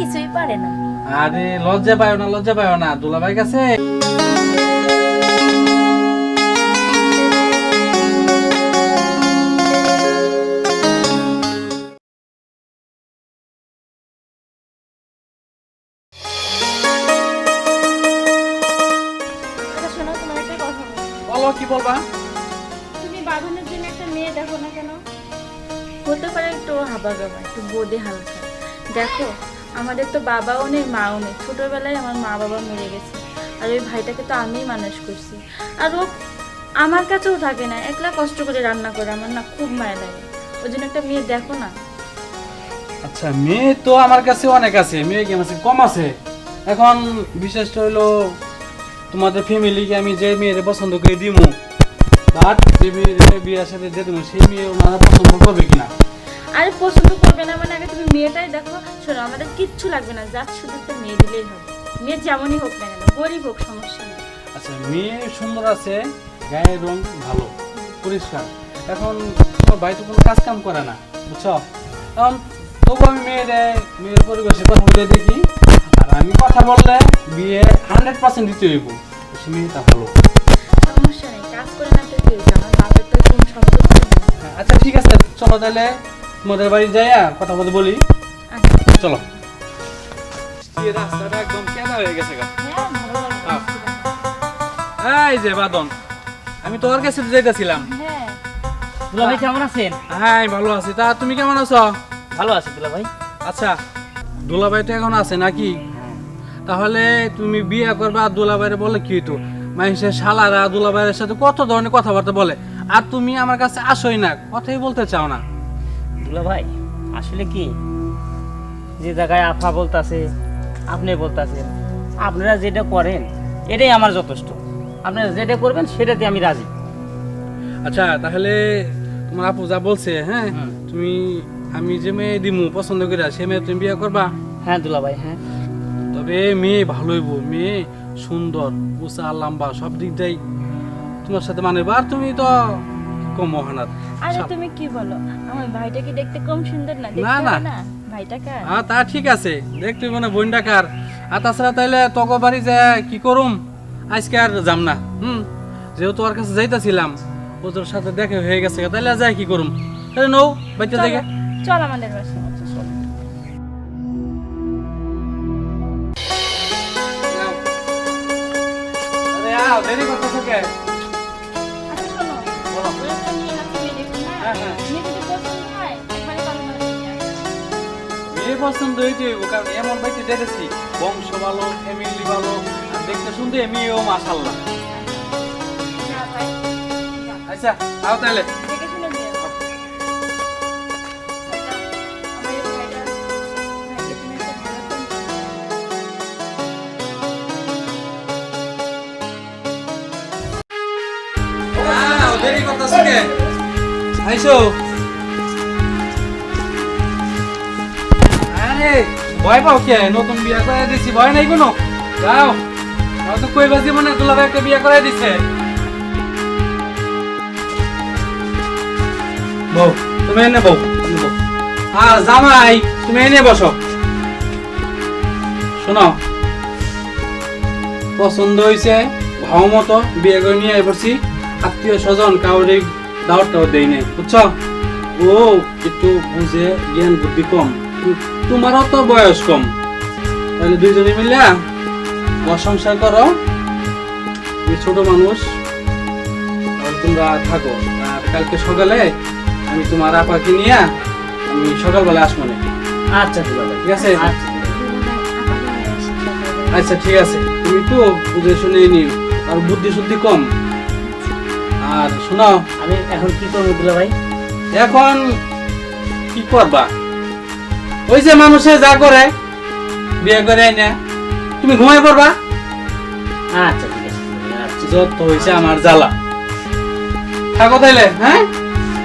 কিছুই পারে না। আরে লজ্জা পায় না লজ্জা পায় না। দুলাভাই কাছে? আচ্ছা কি বলবা? তুমি বাঁধনের জন্য একটা মেয়ে দেখো না কেন? হতে পারে একটু হাবা গাবা একটু বোধে হালকা। দেখো আমাদের তো বাবাও নেই, মাও নেই। ছোটবেলায় আমার মা বাবা মরে গেছে। আর ওই ভাইটাকে তো আমিই মানুষ করছি। আর ও আমার কাছেও থাকে না, একলা কষ্ট করে রান্না করে, আমার না খুব মায়া লাগে। ওই জন্য একটা মেয়ে দেখো না। আচ্ছা মেয়ে তো আমার কাছে অনেক আছে, মেয়ে কি আছে কম আছে? এখন বিশেষটা হলো তোমাদের ফ্যামিলিকে আমি যে মেয়ের পছন্দ করে দিমু, তার যে মেয়ের বিয়ের সাথে যে দিমু, সেই মেয়ে ওনারা পছন্দ করবে কিনা? আরে পছন্দ করবে না মানে আগে তুমি মেয়েটাই দেখো। শোনো আমাদের কিচ্ছু লাগবে না যা শুধু একটা মেয়ে দিলেই হবে। মেয়ে যেমনই হোক না কেন গরিব হোক সমস্যা নেই। আচ্ছা মেয়ে সুন্দর আছে গায়ের রং ভালো পরিষ্কার। এখন তোমার ভাই তো কোনো কাজ কাম করে না বুঝছ? এখন তবু আমি মেয়ের মেয়ের পরিবেশে কথা বলে দেখি। আর আমি কথা বললে বিয়ে হান্ড্রেড পার্সেন্ট দিতে হইব সে মেয়েটা ভালো। সমস্যা নেই কাজ করে না তো আমার বাপের তো আচ্ছা ঠিক আছে চলো তাহলে তোমাদের বাড়ি যাইয়া কথা বলতে বলি। আচ্ছা। চলো। রাস্তাটা একদম কেনা হয়ে গেছে গা। হ্যাঁ হ্যাঁ। এই যে বাদন আমি তোর কাছে যাইতেছিলাম। হ্যাঁ। দুলা ভাই কেমন আছেন? হ্যাঁ ভালো আছি। তা তুমি কেমন আছো? ভালো আছি দুলা ভাই। আচ্ছা দুলাভাই তো এখন আছে নাকি? তাহলে তুমি বিয়ে করবা আর দুলাভাইরে বলে কি হইতো? মানুষের শালারা দুলাভাইয়ের সাথে কত ধরনের কথাবার্তা বলে? আর তুমি আমার কাছে আসোই না কথাই বলতে চাও না। দুলা ভাই আসলে কি? যে জায়গায় আফা বলতাছে আপনি বলতাছেন আপনারা যেটা করেন এটাই আমার যথেষ্ট। আপনারা যেটা করবেন সেটাতে আমি রাজি। আচ্ছা তাহলে তোমার আপু যা বলছে হ্যাঁ। তুমি আমি যে মেয়ে দিমু পছন্দ করি সে মেয়ে তুমি বিয়ে করবা? হ্যাঁ দুলা ভাই হ্যাঁ। তবে মেয়ে ভালোই হইব মেয়ে সুন্দর উঁচা লম্বা সব দিক দিয়েই তোমার সাথে মানে আর তুমি তো কম মহানাথ। আরে তুমি কি বলো? আমার ভাইটা কি দেখতে কম সুন্দর না? দেখতে না, না। ভাইটা কার? হ্যাঁ তা ঠিক আছে। দেখতে মানে ডাকার আর তাছাড়া তাইলে তক বাড়ি যে কি করুম? আজকে আর যাম না হুম? যেহেতু ওর কাছে যাইতাছিলাম ও তোর সাথে দেখে হয়ে গেছে তাইলে আর যাই কি করুম? তাহলে নৌ চলো, থেকে চল আমাদের আরে দেরি করতেছো কে? মেয়ে পছন্দ হইতে হইব কারণ এমন বাইতে দেখেছি বংশ ভালো ফ্যামিলি ভালো আর দেখতে শুনতে মেয়েও মাশাল্লাহ। আচ্ছা আও তাহলে দেখে শুনে নিয়ে আসো। আচ্ছা, ভয় পাও কে? নতুন বিয়া দিছি, ভয় নাই কোনো? যাও। তো কই বাজি মনে একটা বিয়া করে দিছে। বউ, তুমি এনে বউ। আর জামাই, তুমি এনে বসো। শোনো, পছন্দ হয়েছে ভাও মতো বিয়ে করে নিয়ে আত্মীয় স্বজন কাউরে দাওয়াতটাও দেই নাই বুঝছ? ও একটু বুঝে জ্ঞান বুদ্ধি কম। তোমারও তো বয়স কম। তাহলে দুইজনে মিলে সংসার করো। ছোট মানুষ তোমরা থাকো। আর কালকে সকালে আমি তোমার আপাকে নিয়ে আমি সকালবেলা আসব না আচ্ছা ভাই ঠিক আছে? আচ্ছা আচ্ছা ঠিক আছে। তুমি তো বুঝে শুনে নিও। আর বুদ্ধি শুদ্ধি কম। আর শোনো, আমি এখন কি করব দুলা ভাই? এখন কি করবা? ওই যে মানুষে যা করে, বিয়ে করে না তুমি ঘুমাই পড়বা? আচ্ছা ঠিক আছে যত হয়েছে আমার জ্বালা। থাকো তাইলে হ্যাঁ?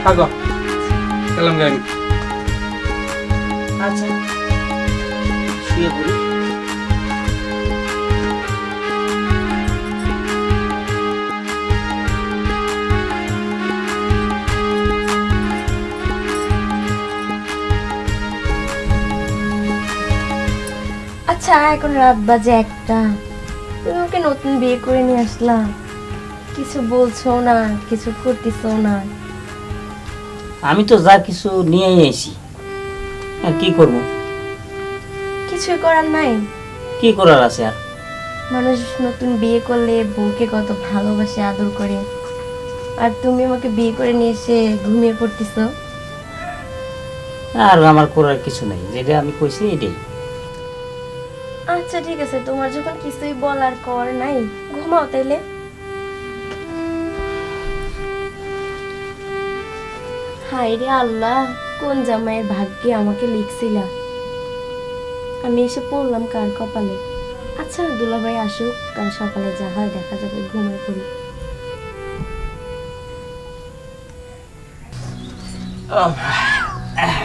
থাকো। গেলাম গাড়ি আচ্ছা শুয়ে পড়ি। এখন রাত বাজে একটা। তুমি ওকে নতুন বিয়ে করে নিয়ে আসলাম কিছু বলছো না কিছু করতেছো না। আমি তো যা কিছু নিয়েই এসি আর কি করব? কিছুই করার নাই। কি করার আছে আর? মানুষ নতুন বিয়ে করলে বউকে কত ভালোবাসে আদর করে। আর তুমি আমাকে বিয়ে করে নিয়ে এসে ঘুমিয়ে পড়তেছো। আর আমার করার কিছু নাই। যেটা আমি কইছি এটাই। আচ্ছা ঠিক আছে, তোমার যখন কিছুই বলার কর নাই, ঘুমাও তাইলে। হায় রে আল্লাহ, কোন জামাইয়ের ভাগ্যে আমাকে লিখছিলা? আমি এসে পড়লাম কার কপালে? আচ্ছা দুলাভাই আসুক, কাল সকালে যা হয় দেখা যাবে, ঘুমিয়ে পড়ি। আচ্ছা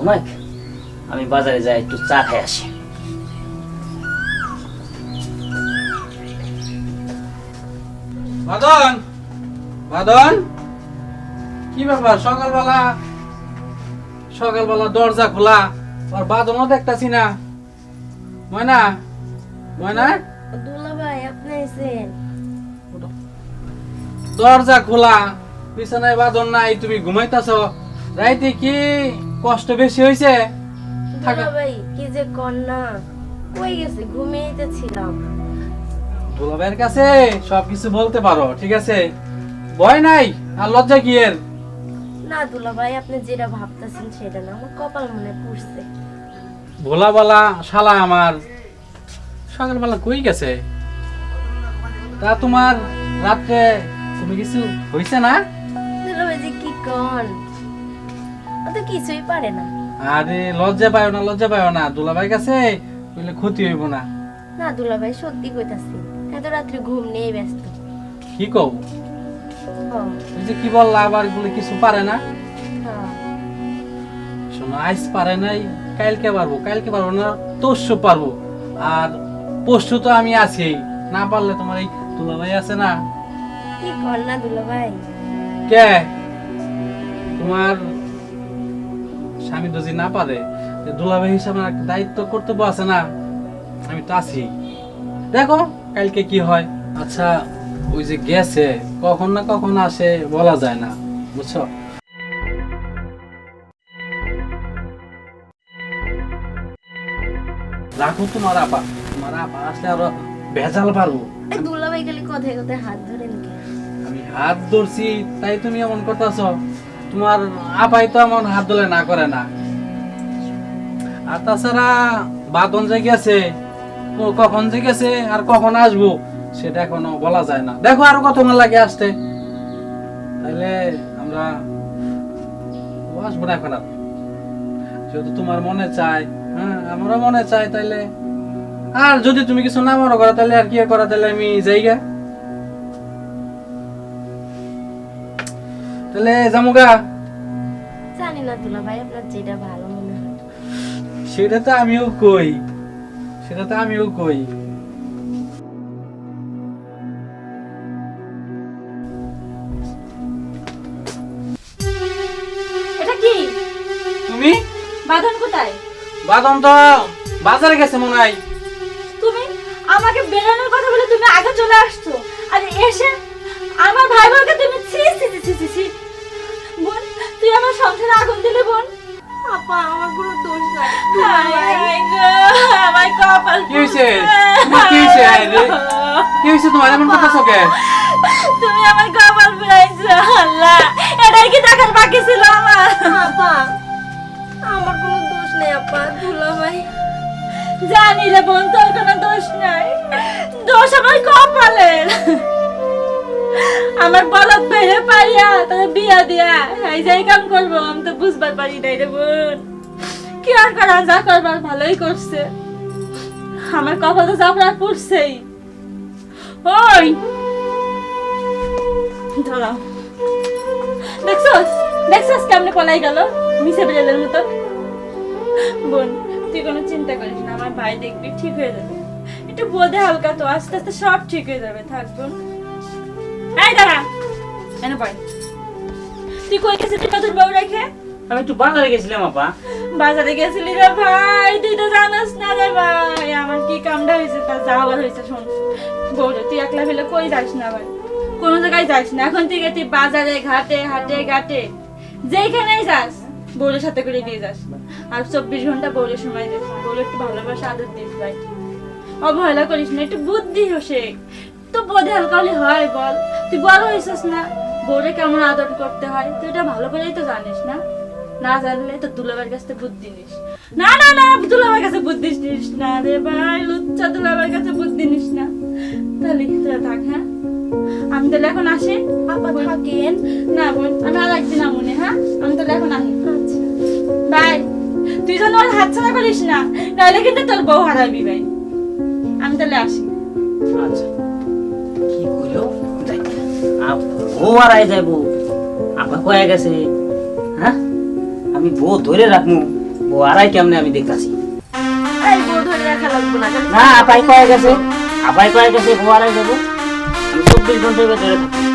ঘুমাই আমি বাজারে যাই একটু চা খেয়ে আসি। বাদন বাদন। কি ব্যাপার সকালবেলা সকালবেলা দরজা খোলা আর বাদনও দেখতাছি না। ময়না ময়না? দুলাভাই আপনি এসেন দরজা খোলা বিছানায় বাদন নাই তুমি ঘুমাইতাছ। রাইতে কি কষ্ট বেশি হয়েছে থাকা। দুলাভাই কি যে কন্যা কই গেছে? ঘুমিয়েতে ছিলাম। দুলাভাইয়ের কাছে সবকিছু বলতে পারো ঠিক আছে? ভয় নাই আর লজ্জা কি এর না দুলাভাই আপনি যেটা ভাবতেছেন সেটা না। আমার কপাল মনে পড়ছে। ভোলা বলা শালা আমার। সকালবেলা কই গেছে? তা তোমার রাত্রে তুমি কিছু হইছে না? দুলাভাই যে কি কন? ও তো কিছুই পারে না। আরে লজ্জা পায় না লজ্জা পায় না। দুলাভাই কাছে কইলে ক্ষতি হইব না। না দুলাভাই সত্যি কইতাছি এত রাত্রে ঘুম নেই ব্যস্ত। কি কও? হ্যাঁ, ওই যে কি বললা আবার বলে কিছু পারে না? হ্যাঁ। শোনো আইস পারে নাই কালকে পারব কালকে পারব না তরশু পারব। আর পরশু তো আমি আছি না পারলে তোমার এই দুলাভাই আছে না? কি কর না দুলাভাই? কে? তোমার স্বামী যদি না পারে দুলাভাই হিসাবে একটা দায়িত্ব কর্তব্য আছে না আমি তো আছি। দেখো কালকে কি হয়? আচ্ছা ওই যে গেছে কখন না কখন আসে বলা যায় না বুঝছ? রাখো তোমার আপা তোমার আপা আসলে আরও ভেজাল পারব দুলাভাই খালি কথায় কথায় হাত ধরেন কে? আমি হাত ধরছি তাই তুমি এমন করতেছ। তোমার আপাই তো এমন হাত ধরে না করে না। আর তাছাড়া বাদন যে গেছে কখন যে গেছে আর কখন আসব, সেটা এখনও বলা যায় না। দেখো আরও কতক্ষণ লাগে আসতে। তাহলে আমরা আসব না এখন আর। যেহেতু তোমার মনে চায় হ্যাঁ আমারও মনে চায়, তাইলে আর যদি তুমি কিছু না মনে করো তাহলে আর কি করা তাহলে আমি যাই তাহলে জামুগা জানি না দুলাভাই আপনার যেটা ভালো মনে হয়। সেটা তো আমিও কই। সেটা তো আমিও কই। এটা কি? তুমি? বাঁধন কোথায়? বাদন তো বাজারে গেছে মনে হয়। তুমি আমাকে বেরোনোর কথা বলে তুমি আগে চলে আসছো। আর এসে আমার ভাই বোনকে তুমি ছি ছি ছি ছি ছি আপা আমার কোনো দোষ নাই। গো, আমার কপাল কি হয়েছে? তোমার কি হয়েছে, কি হয়েছে তোমার? এমন কথা চোখে তুমি আমার কপাল পুরাইছো আল্লাহ। এটাই কি দেখার বাকি ছিল আমার? আপা আমার কোনো দোষ নেই আপা দুলাভাই জানি রে বোন তোর কোনো দোষ নাই দোষ আমার বলদ বেড়ে পাইয়া তোর বিয়া দিয়া। এই যে এই কাম করব, আমি তো বুঝবার পারি নাই রে বোন। কি আর করা, যা করবার ভালোই করছে। আমার কপাল তো চাপড়া পড়ছেই। ওই! ধরা। দেখছস দেখছস কেমনে পলাই গেল? মিশে বেলের মতো। বোন, তুই কোনো চিন্তা করিস না, আমার ভাই দেখবি, ঠিক হয়ে যাবে। একটু বোধে হালকা তো, আস্তে আস্তে সব ঠিক হয়ে যাবে। থাকব এই দাঁড়া। এনে তুই কই বউ রেখে? আমি একটু বাজারে গেছিলাম আপা। বাজারে গেছিলি রে ভাই? তুই তো জানাস না রে ভাই। আমার কি কামটা হয়েছে যাওয়ার হয়েছে শোন। বউরে তুই একলা ফেলে কই যাস না ভাই? কোনো জায়গায় যাস না। এখন থেকে তুই বাজারে ঘাটে হাটে ঘাটে যেখানেই যাস বউরের সাথে করে দিয়ে যাস। আর চব্বিশ ঘণ্টা বউরের সময় দিস। বউরে একটু ভালোবাসা আদর দিস ভাই। অবহেলা করিস না একটু বুদ্ধি শেখ তো বোধে হালকা হলে হয় বল। তুই বড় হয়েছিস না বউরে কেমন আদর করতে হয়? তুই এটা ভালো করেই তো জানিস না? না জানলে তো দুলাবার কাছ থেকে বুদ্ধি নিস। না না না দুলাবার কাছে বুদ্ধি নিস না রে ভাই লুচ্চা দুলাবার কাছে বুদ্ধি নিস না। তাহলে তোরা থাক হ্যাঁ? আমি তাহলে এখন আসি। আপা থাকেন। না বোন আমি আর একদিন আমনে হ্যাঁ? আমি তাহলে এখন আসি। আচ্ছা। ভাই তুই যেন ওর হাত ছাড়া করিস না নাহলে কিন্তু তোর বউ হারাবি ভাই। আমি তাহলে আসি। আচ্ছা। কি কইলো? ও আর আই যাইব। আপা কয়ে গেছে হ্যাঁ আমি বউ ধরে রাখব বউ আড়াই কেমনে আমি দেখতাছি? না আপাই কয়ে গেছে আপাই কয়ে গেছে বউ আড়াই যাব। আমি চব্বিশ ঘণ্টার ভেতরে থাকব।